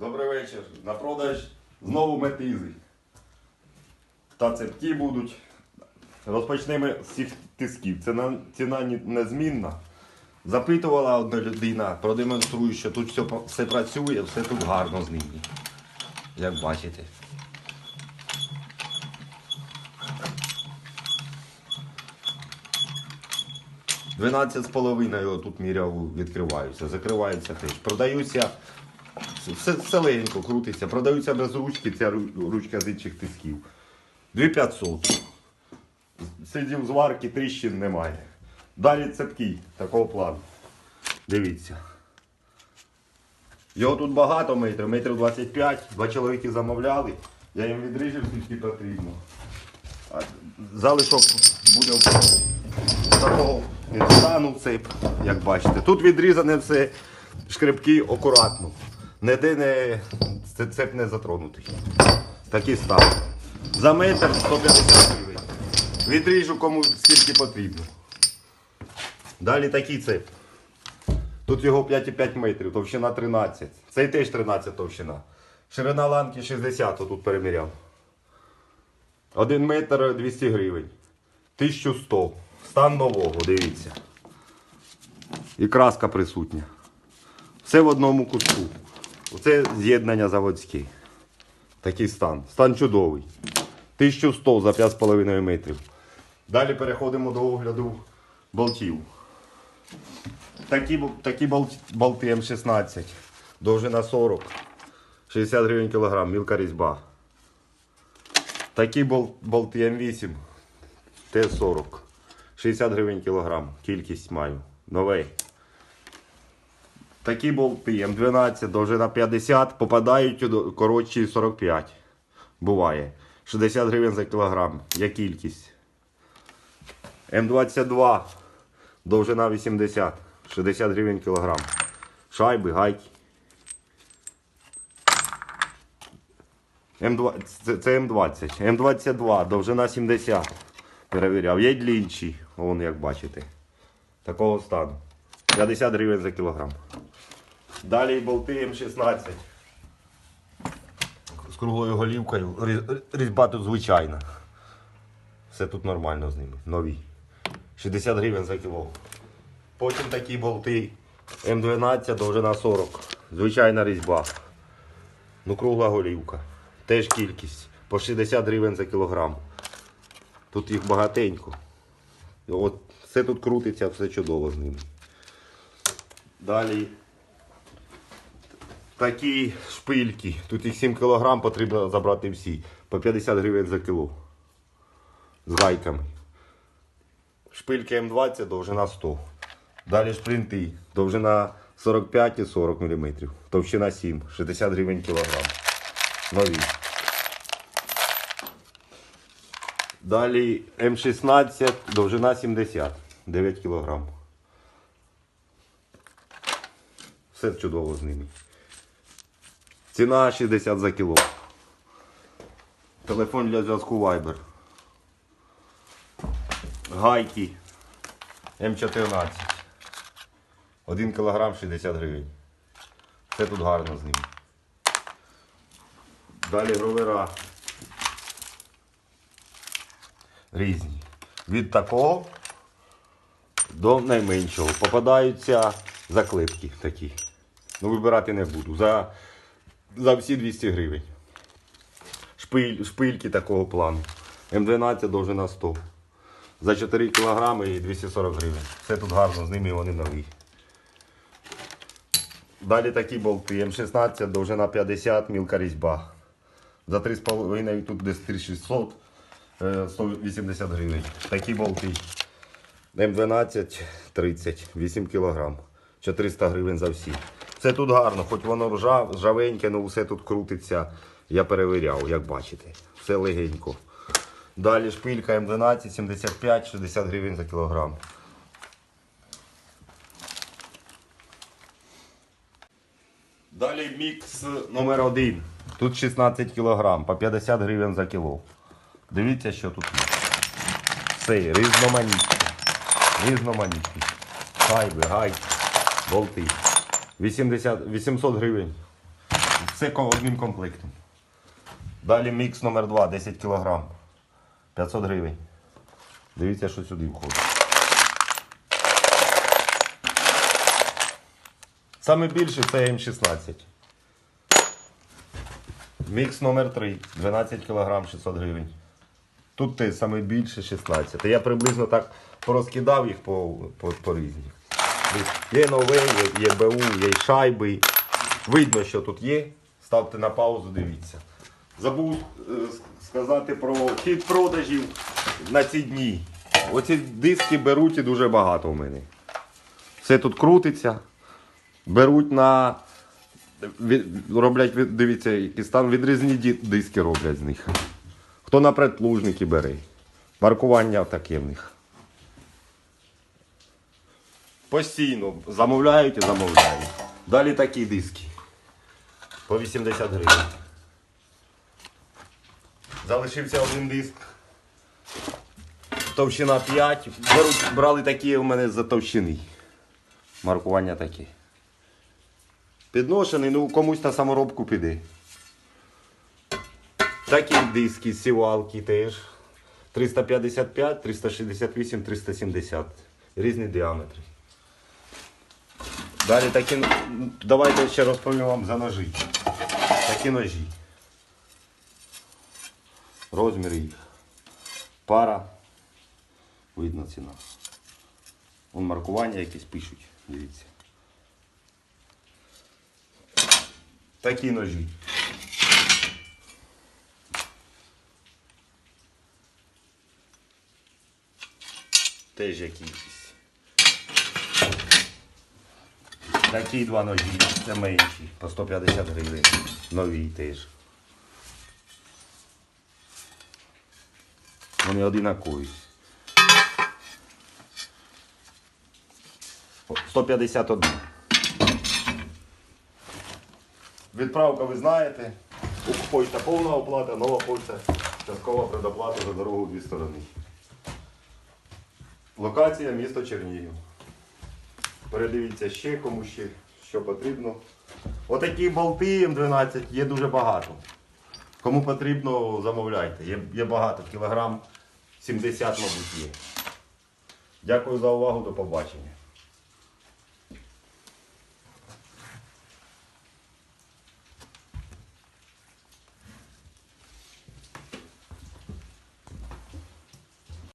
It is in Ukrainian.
Добрий вечір. На продаж знову метизи. Та цепки будуть. Розпочнемо з цих тисків. Ціна, ціна незмінна. Запитувала одна людина, продемонструю, що тут все, все працює, все тут гарно з ними. Як бачите. Дванадцять з половиною тут міряв відкриваються, закриваються теж. Продаються все, крутиться. Продаються без ручки, ця ручка з інших тисків. 2500. Слідів зварки, тріщин немає. Далі цепки такого плану. Дивіться. Його тут багато метрів, метрів 25. Два чоловіки замовляли. Я їм відріжу скільки потрібно. А залишок буде в такого стану цеп, як бачите. Тут відрізане все шкребки акуратно. Ніде не це- цеп не затронутий. Такий стан. За метр 150 гривень. Відріжу кому скільки потрібно. Далі такий цеп. Тут його 5,5 метрів, товщина 13. Цей теж 13 товщина. Ширина ланки 60, тут переміряв. 1 метр 200 гривень. 1100. Стан нового, дивіться. І краска присутня. Все в одному куску. Оце з'єднання заводське. Такий стан. Стан чудовий. 1100 за 5,5 метрів. Далі переходимо до огляду болтів. Такі, такі болти М16. Довжина 40. 60 гривень кілограм, мілка різьба. Такі бол- болти М8. Т40. 60 гривень кілограм. Кількість маю. Новий. Такі болти М12, довжина 50, попадають коротші 45. Буває. 60 гривень за кілограм. Є кількість. М22, довжина 80, 60 гривень кілограм. Шайби, гайки. М2, це, це М20. М22, довжина 70. Перевіряв. Є длінші, вон як бачите. Такого стану. 50 гривень за кілограм. Далі болти М16. З круглою голівкою. Різьба тут звичайна. Все тут нормально з ними. Нові. 60 гривень за кіло. Потім такі болти М12, довжина 40. Звичайна різьба. Ну, кругла голівка. Теж кількість. По 60 гривень за кілограм. Тут їх багатенько. От все тут крутиться, все чудово з ними. Далі такі шпильки. Тут їх 7 кг потрібно забрати всі. По 50 гривень за кіло. З гайками. Шпильки М20, довжина 100. Далі шпринти. Довжина 45 і 40 мм. Товщина 7, 60 гривень кілограм. Нові. Далі М16, довжина 70, 9 кг. Все чудово з ними. Ціна 60 за кіло. Телефон для зв'язку Viber. Гайки М14. 1 кг 60 гривень. Все тут гарно з ними. Далі гровера. Різні. Від такого до найменшого. Попадаються заклепки такі. Ну, вибирати не буду. За, за всі 200 гривень. Шпиль, шпильки такого плану. М12 довжина 100. За 4 кг і 240 гривень. Все тут гарно, з ними вони нові. Далі такі болти. М16, довжина 50, мілка різьба. За 3,5 тут десь 3600, е, 180 гривень. Такі болти. М12 30, 8 кг. 400 гривень за всі. Це тут гарно, хоч воно ржав, ржавеньке, але все тут крутиться. Я перевіряв, як бачите. Все легенько. Далі шпилька М12, 75, 60 гривень за кілограм. Далі мікс номер один. Тут 16 кг, по 50 гривень за кіло. Дивіться, що тут є. Все, різноманітні. Різноманітні. Шайби, гайки, болти. 80, 800 гривень. Ко- одним комплектом. Далі мікс номер 2 10 кг. 500 гривень. Дивіться, що сюди входить. Саме більше це М16. Мікс номер 3 12 кг 600 гривень. Тут те саме більше 16. Я приблизно так порозкидав їх по, по, по різних. Є нове, є, БУ, є шайби. Видно, що тут є. Ставте на паузу, дивіться. Забув е, сказати про хід продажів на ці дні. Оці диски беруть і дуже багато у мене. Все тут крутиться. Беруть на. роблять, дивіться, який стан відрізні диски роблять з них. Хто на предплужники бере. Маркування таке в них. Постійно замовляють і замовляють. Далі такі диски. По 80 гривень. Залишився один диск. Товщина 5. Беруть, брали такі у мене за товщини. Маркування таке. Підношений, ну комусь на саморобку піде. Такі диски, сівалки теж. 355, 368, 370. Різні діаметри. Далі такі. Давайте ще розповім вам за ножі. Такі ножі. Розміри їх. Пара. Видно ціна. Вон маркування якісь пишуть. Дивіться. Такі ножі. Теж якісь. Такі два ножі, це менші, по 150 гривень. Нові теж. Вони одинакові. 151. Відправка ви знаєте. Почта повна оплата, нова почта, часткова предоплата за дорогу в дві сторони. Локація місто Чернігів. Передивіться ще кому ще що потрібно. Отакі болти М12 є дуже багато. Кому потрібно, замовляйте. Є, є багато, кілограм 70, мабуть, є. Дякую за увагу, до побачення.